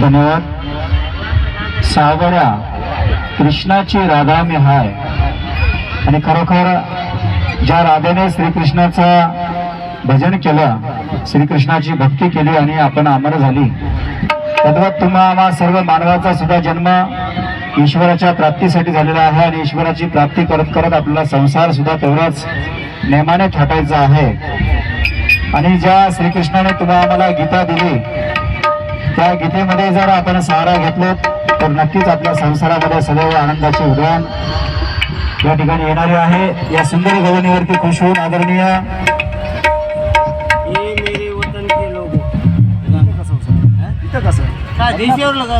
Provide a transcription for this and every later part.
धन्यवाद. सावळ्या कृष्णाची राधा मी हाय. आणि खरोखर ज्या राधेने श्रीकृष्णाचं भजन केलं श्रीकृष्णाची भक्ती केली आणि आपण अमर झाली. तद्वत तुम्हा आम्हा सर्व मानवाचा सुद्धा जन्म ईश्वराच्या प्राप्तीसाठी झालेला आहे आणि ईश्वराची प्राप्ती करत करत आपल्याला संसार सुद्धा तेवढाच नेमाने थाटायचा आहे. आणि ज्या श्रीकृष्णाने तुम्हा आम्हाला गीता दिली त्या गीतेमध्ये जर आपण सहारा घेतलो तर नक्कीच आपल्या संसारामध्ये सदैव आनंदाचे उदयान या ठिकाणी येणारे आहे. या सुंदर गवणीवरती खुश होऊन आदरणीय ये मेरे वतन के लोग. इथं कसं काय देशावर लगा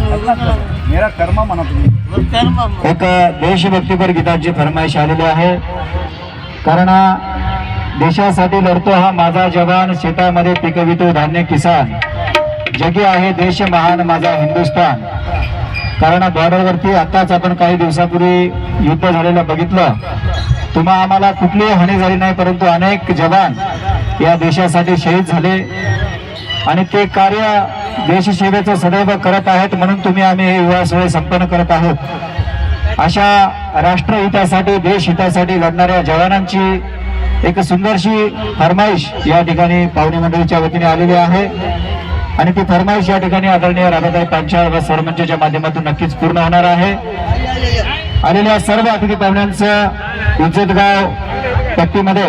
मेरा कर्म म्हणा तुम्ही. कर्म एक देशभक्तीपर गीताची फरमाईश आलेली आहे. कारण देशासाठी लढतो हा माझा जवान शेतामध्ये पिकवितो धान्य किसान. जगी आहे देश महान माझा हिंदुस्थान. कारण बॉर्डरवरती आताच आपण काही दिवसापूर्वी युद्ध झालेलं बघितलं. तुम्हा आम्हाला कुठलीही हानी झाली नाही परंतु अनेक जवान या देशासाठी शहीद झाले. आणि ते कार्य देशसेवेचं सदैव करत आहेत म्हणून तुम्ही आम्ही हे युवा सोहळे संपन्न करत आहोत. अशा राष्ट्रहितासाठी देशहितासाठी लढणाऱ्या जवानांची एक सुंदरशी फरमाईश या ठिकाणी पाहुणे मंडळीच्या वतीने आलेली आहे. आणि ती फरमाईश या ठिकाणी आदरणीय राधाताई पांचाळ व सरमंचच्या माध्यमातून नक्कीच पूर्ण होणार आहे. आलेल्या सर्व अतिथी पाहुण्यांचं उज्जतगाव पट्टीमध्ये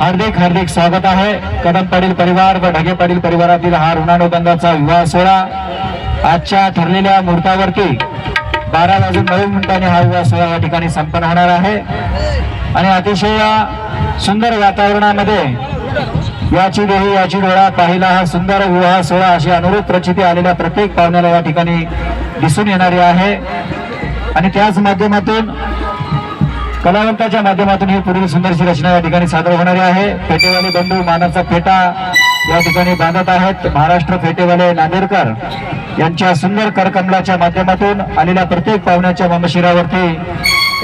हार्दिक हार्दिक स्वागत आहे. कदम पाटील परिवार व ढगे पाटील परिवारातील हा ऋणानुबंधाचा विवाह सोहळा आजच्या ठरलेल्या मुहूर्तावरती बारा वाजून नऊ मिनिटांनी हा विवाह सोहळा या ठिकाणी संपन्न होणार आहे. आणि अतिशय सुंदर वातावरणामध्ये याची देही याची डोळा. पाहिला हा सुंदर विवाह सोहळा. अशी अनुरूप प्रचिती आलेल्या प्रत्येक पाहुण्याला या ठिकाणी दिसून येणारी आहे. आणि त्याच माध्यमातून कलावंताच्या माध्यमातून ही पुढील सुंदरशी रचना या ठिकाणी सादर होणारी आहे. फेटेवाले बंधू मानाचा फेटा या ठिकाणी बांधत आहेत. महाराष्ट्र फेटेवाले नांदेडकर यांच्या सुंदर करकमलाच्या माध्यमातून आलेल्या प्रत्येक पाहुण्याच्या ममशिरावरती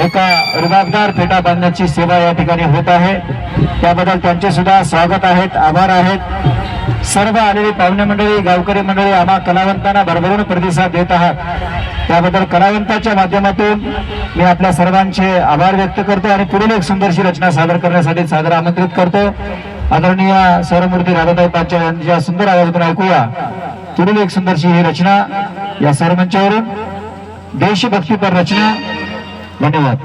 एका रुबाबदार फेटा बांधण्याची सेवा या ठिकाणी होत आहे. त्याबद्दल त्यांचे सुद्धा स्वागत आहेत आभार आहेत. सर्व आलेली पाहुणे मंडळी गावकरी मंडळी आम्हा कलावंतांना भरभरून प्रतिसाद देत आहात. त्याबद्दल कलावंताच्या माध्यमातून मी आपल्या सर्वांचे आभार व्यक्त करतो आणि पुढील एक सुंदरशी रचना सादर करण्यासाठी सादर आमंत्रित करतो. आदरणीय सरमूर्ती राधाताई पाच्या यांच्या सुंदर आवाजातून ऐकूया. पुढील एक सुंदरशी ही रचना या सरमंचावरून. देशभक्तीपर रचना. धन्यवाद.